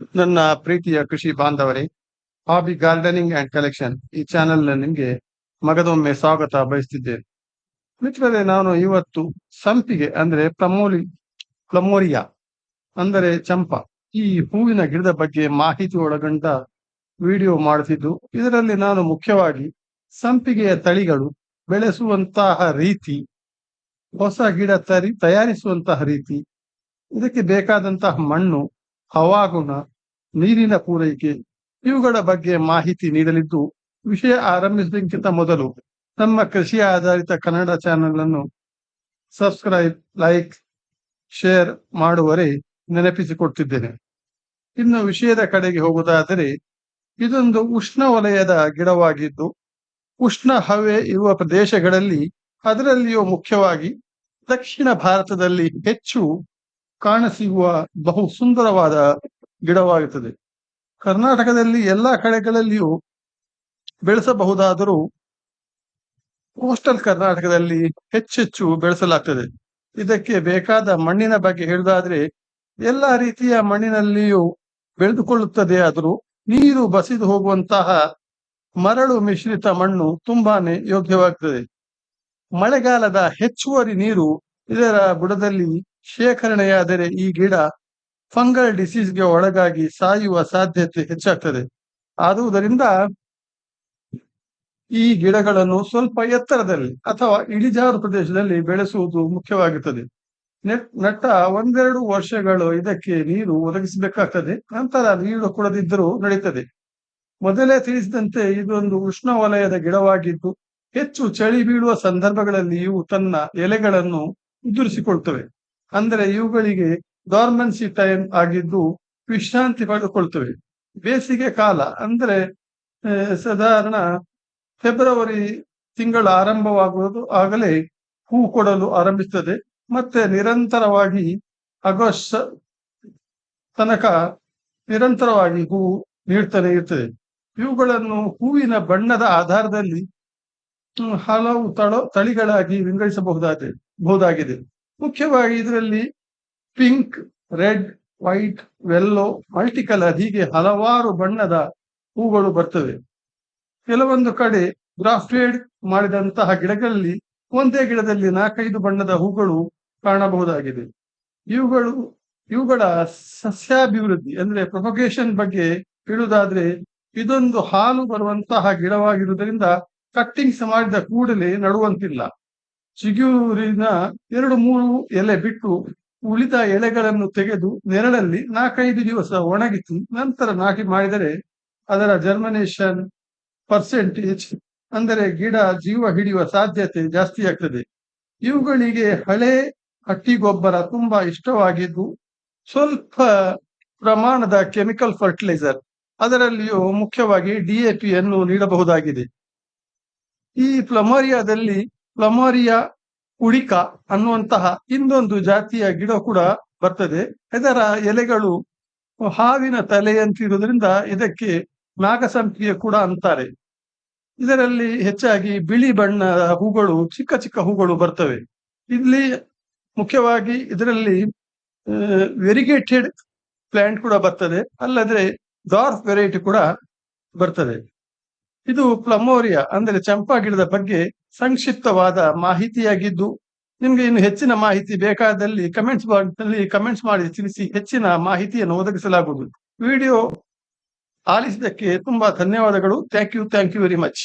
ನನ್ನ ಪ್ರೀತಿಯ ಕೃಷಿ ಬಾಂಧವರೇ ಹಾಬಿ ಗಾರ್ಡನಿಂಗ್ ಅಂಡ್ ಕಲೆಕ್ಷನ್ ಈ ಚಾನೆಲ್ ನಿಮಗೆ ಮಗದೊಮ್ಮೆ ಸ್ವಾಗತ ಬಯಸ್ತಿದ್ದೇನೆ. ಮಿತ್ರರೇ, ನಾನು ಇವತ್ತು ಸಂಪಿಗೆ ಅಂದ್ರೆ ಪ್ಲಮೋಲಿ, ಪ್ಲಮೋರಿಯಾ ಅಂದರೆ ಚಂಪಾ ಈ ಹೂವಿನ ಗಿಡದ ಬಗ್ಗೆ ಮಾಹಿತಿ ಒಳಗೊಂಡ ವಿಡಿಯೋ ಮಾಡುತ್ತಿದ್ದು ಇದರಲ್ಲಿ ನಾನು ಮುಖ್ಯವಾಗಿ ಸಂಪಿಗೆಯ ತಳಿಗಳು ಬೆಳೆಸುವಂತಹ ರೀತಿ, ಹೊಸ ಗಿಡ ತರಿ, ತಯಾರಿಸುವಂತಹ ರೀತಿ, ಇದಕ್ಕೆ ಬೇಕಾದಂತಹ ಮಣ್ಣು ಹವಾಗುಣ ನೀರಿನ ಪೂರೈಕೆ, ಇವುಗಳ ಬಗ್ಗೆ ಮಾಹಿತಿ ನೀಡಲಿದ್ದು, ವಿಷಯ ಆರಂಭಿಸುವುದಕ್ಕಿಂತ ಮೊದಲು ನಮ್ಮ ಕೃಷಿ ಆಧಾರಿತ ಕನ್ನಡ ಚಾನೆಲ್ ಅನ್ನು ಸಬ್ಸ್ಕ್ರೈಬ್, ಲೈಕ್, ಶೇರ್ ಮಾಡುವರೆ ನೆನಪಿಸಿಕೊಡ್ತಿದ್ದೇನೆ ಇನ್ನು ವಿಷಯದ ಕಡೆಗೆ ಹೋಗುವುದಾದರೆ, ಇದೊಂದು ಉಷ್ಣ ವಲಯದ ಗಿಡವಾಗಿದ್ದು, ಉಷ್ಣ ಹವೆ ಇರುವ ಪ್ರದೇಶಗಳಲ್ಲಿ ಅದರಲ್ಲಿಯೂ ಮುಖ್ಯವಾಗಿ ದಕ್ಷಿಣ ಭಾರತದಲ್ಲಿ ಹೆಚ್ಚು ಕಾಣಸಿಗುವ ಬಹು ಸುಂದರವಾದ ಗಿಡವಾಗುತ್ತದೆ. ಕರ್ನಾಟಕದಲ್ಲಿ ಎಲ್ಲಾ ಕಡೆಗಳಲ್ಲಿಯೂ ಬೆಳೆಸಬಹುದಾದರೂ ಕೋಸ್ಟಲ್ ಕರ್ನಾಟಕದಲ್ಲಿ ಹೆಚ್ಚೆಚ್ಚು ಬೆಳೆಸಲಾಗ್ತದೆ. ಇದಕ್ಕೆ ಬೇಕಾದ ಮಣ್ಣಿನ ಬಗ್ಗೆ ಹೇಳುವುದಾದ್ರೆ, ಎಲ್ಲಾ ರೀತಿಯ ಮಣ್ಣಿನಲ್ಲಿಯೂ ಬೆಳೆದುಕೊಳ್ಳುತ್ತದೆ ಆದರೂ ನೀರು ಬಸಿದು ಹೋಗುವಂತಹ ಮರಳು ಮಿಶ್ರಿತ ಮಣ್ಣು ತುಂಬಾನೇ ಯೋಗ್ಯವಾಗ್ತದೆ. ಮಳೆಗಾಲದ ಹೆಚ್ಚುವರಿ ನೀರು ಇದರ ಬುಡದಲ್ಲಿ ಶೇಖರಣೆಯಾದರೆ ಈ ಗಿಡ ಫಂಗಲ್ ಡಿಸೀಸ್ಗೆ ಒಳಗಾಗಿ ಸಾಯುವ ಸಾಧ್ಯತೆ ಹೆಚ್ಚಾಗ್ತದೆ. ಆದುದರಿಂದ ಈ ಗಿಡಗಳನ್ನು ಸ್ವಲ್ಪ ಎತ್ತರದಲ್ಲಿ ಅಥವಾ ಇಳಿಜಾರು ಪ್ರದೇಶದಲ್ಲಿ ಬೆಳೆಸುವುದು ಮುಖ್ಯವಾಗುತ್ತದೆ ನೆಟ್, ನಟ್ಟ ಒಂದೆರಡು ವರ್ಷಗಳು ಇದಕ್ಕೆ ನೀರು ಒದಗಿಸಬೇಕಾಗ್ತದೆ. ನಂತರ ನೀರು ಕೊಡದಿದ್ದರೂ ನಡೀತದೆ. ಮೊದಲೇ ತಿಳಿಸಿದಂತೆ ಇದೊಂದು ಉಷ್ಣವಲಯದ ಗಿಡವಾಗಿದ್ದು, ಹೆಚ್ಚು ಚಳಿ ಬೀಳುವ ಸಂದರ್ಭಗಳಲ್ಲಿ ಇವು ತನ್ನ ಎಲೆಗಳನ್ನು ಉದುರಿಸಿಕೊಳ್ತವೆ. ಅಂದರೆ ಇವುಗಳಿಗೆ ಡಾರ್ಮೆನ್ಸಿ ಟೈಮ್ ಆಗಿದ್ದು ವಿಶ್ರಾಂತಿ ಪಡೆದುಕೊಳ್ತವೆ. ಬೇಸಿಗೆ ಕಾಲ ಅಂದ್ರೆ ಸಾಧಾರಣ ಫೆಬ್ರವರಿ ತಿಂಗಳ ಆರಂಭವಾಗುವುದು ಆಗಲೇ ಹೂ ಕೊಡಲು ಆರಂಭಿಸುತ್ತದೆ. ಮತ್ತೆ ನಿರಂತರವಾಗಿ ಆಗಸ್ಟ್ ತನಕ ನಿರಂತರವಾಗಿ ಹೂ ನೀಡ್ತಾನೆ ಇರ್ತದೆ. ಇವುಗಳನ್ನು ಹೂವಿನ ಬಣ್ಣದ ಆಧಾರದಲ್ಲಿ ಹಲವು ತಳ, ತಳಿಗಳಾಗಿ ವಿಂಗಡಿಸಬಹುದಾದ, ಬಹುದಾಗಿದೆ. ಮುಖ್ಯವಾಗಿ ಇದರಲ್ಲಿ pink red white yellow multi colour ಹೀಗೆ ಹಲವಾರು ಬಣ್ಣದ ಹೂಗಳು ಬರ್ತವೆ. ಕೆಲವೊಂದು ಕಡೆ ಗ್ರಾಫ್ಟೆಡ್ ಮಾಡಿದಂತಹ ಗಿಡಗಳಲ್ಲಿ ಒಂದೇ ಗಿಡದಲ್ಲಿ ನಾಲ್ಕೈದು ಬಣ್ಣದ ಹೂಗಳು ಕಾಣಬಹುದಾಗಿದೆ. ಇವುಗಳು, ಇವುಗಳ ಸಸ್ಯಾಭಿವೃದ್ಧಿ ಅಂದ್ರೆ ಪ್ರೊಪಗೇಶನ್ ಬಗ್ಗೆ ಹೇಳುವುದಾದ್ರೆ ಇದೊಂದು ಹಾಲು ಬರುವಂತಹ ಗಿಡವಾಗಿರುವುದರಿಂದ ಕಟ್ಟಿಂಗ್ಸ್ ಮಾಡಿದ ಕೂಡಲೇ ನಡುವಂತಿಲ್ಲ. ಚಿಗುರಿನ ಎರಡು, ಮೂರು ಎಲೆ ಬಿಟ್ಟು ಉಳಿದ ಎಲೆಗಳನ್ನು ತೆಗೆದು ನೆರಳಲ್ಲಿ ನಾಲ್ಕೈದು ದಿವಸ ಒಣಗಿತು. ನಂತರ ನಾಟಿ ಮಾಡಿದರೆ ಅದರ ಜರ್ಮಿನೇಷನ್ ಪರ್ಸೆಂಟೇಜ್ ಅಂದರೆ ಗಿಡ ಜೀವ ಹಿಡಿಯುವ ಸಾಧ್ಯತೆ ಜಾಸ್ತಿ ಆಗ್ತದೆ. ಇವುಗಳಿಗೆ ಹಳೆ ಹಟ್ಟಿ ಗೊಬ್ಬರ ತುಂಬಾ ಇಷ್ಟವಾಗಿದ್ದು, ಸ್ವಲ್ಪ ಪ್ರಮಾಣದ ಕೆಮಿಕಲ್ ಫರ್ಟಿಲೈಸರ್ ಅದರಲ್ಲಿಯೂ ಮುಖ್ಯವಾಗಿ ಡಿಎಪಿ ಅನ್ನು ನೀಡಬಹುದಾಗಿದೆ. ಈ ಪ್ಲಮೋರಿಯಾದಲ್ಲಿ ಪ್ಲಮೋರಿಯಾ ಉಡಿಕ ಅನ್ನುವಂತಹ ಇನ್ನೊಂದು ಜಾತಿಯ ಗಿಡ ಕೂಡ ಬರ್ತದೆ. ಇದರ ಎಲೆಗಳು ಹಾವಿನ ತಲೆಯಂತಿರುವುದರಿಂದ ಇದಕ್ಕೆ ನಾಗಸಂಪಿಗೆ ಕೂಡ ಅಂತಾರೆ. ಇದರಲ್ಲಿ ಹೆಚ್ಚಾಗಿ ಬಿಳಿ ಬಣ್ಣದ ಹೂಗಳು, ಚಿಕ್ಕ ಚಿಕ್ಕ ಹೂಗಳು ಬರ್ತವೆ. ಇಲ್ಲಿ ಮುಖ್ಯವಾಗಿ ಇದರಲ್ಲಿ ವೆರಿಗೇಟೆಡ್ ಪ್ಲಾಂಟ್ ಕೂಡ ಬರ್ತದೆ. ಅಲ್ಲದೆ ಡಾರ್ಫ್ ವೆರೈಟಿ ಕೂಡ ಬರ್ತದೆ. ಇದು ಪ್ಲಮೋರಿಯಾ, ಅಂದರೆ ಚಂಪಾ ಗಿಡದ ಬಗ್ಗೆ ಸಂಕ್ಷಿಪ್ತವಾದ ಮಾಹಿತಿಯಾಗಿದ್ದು, ನಿಮ್ಗೆ ಇನ್ನು ಹೆಚ್ಚಿನ ಮಾಹಿತಿ ಬೇಕಾದಲ್ಲಿ ಕಮೆಂಟ್ಸ್ ಬಾಕ್ಸ್ನಲ್ಲಿ ಕಮೆಂಟ್ಸ್ ಮಾಡಿ ತಿಳಿಸಿ ಹೆಚ್ಚಿನ ಮಾಹಿತಿಯನ್ನು ಒದಗಿಸಲಾಗುವುದು. ವಿಡಿಯೋ ಆಲಿಸಿದ್ದಕ್ಕೆ ತುಂಬಾ ಧನ್ಯವಾದಗಳು. Thank you thank you very much